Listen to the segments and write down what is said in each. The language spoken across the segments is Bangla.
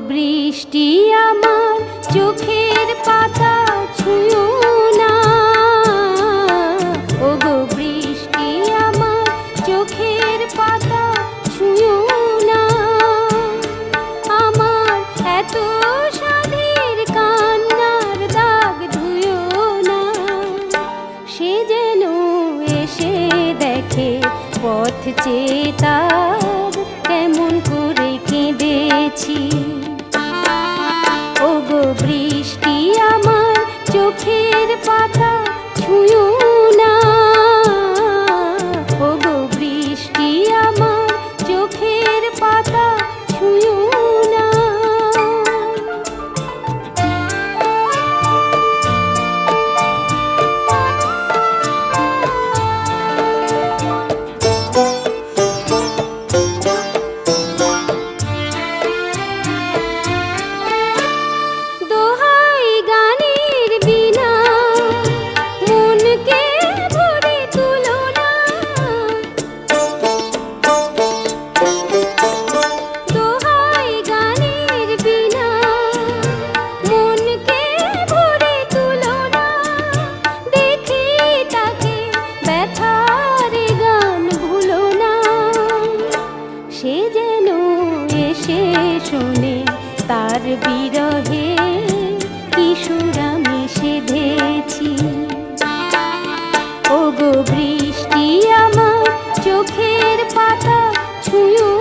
বৃষ্টি আমার চোখের পাতা ছুঁয়ো না। বৃষ্টি চোখের পাতা না। আমার কান্নার দাগ ধুয়ো না। সে যেন দেখে পথ চেতা কেমন করে কেঁদেছি। বৃষ্টি আমার চোখের পাতা ছুঁয়ো এসে শুনে তার বিরহে কিশোরা মিশে ধেছি ওগো বৃষ্টি আমার চোখের পাতা ছুঁয়ো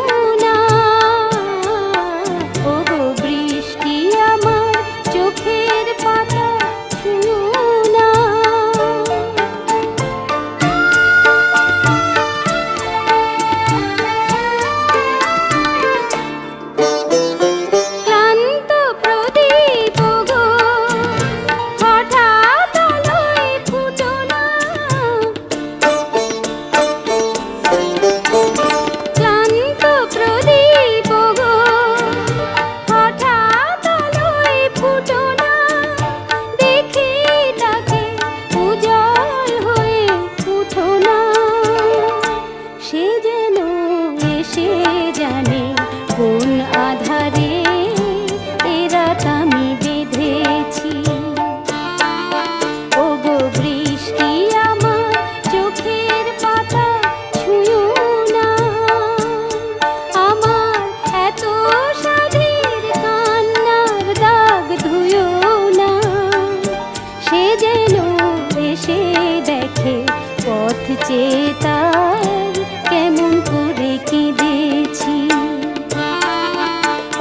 চেতার কেমন করে কেঁদেছি?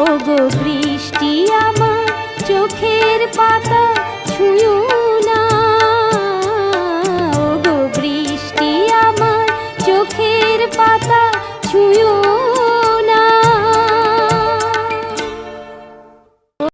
ও গো বৃষ্টি আমার চোখের পাতা ছুঁয়ো না। ও গো বৃষ্টি আমার চোখের পাতা ছুঁয়ো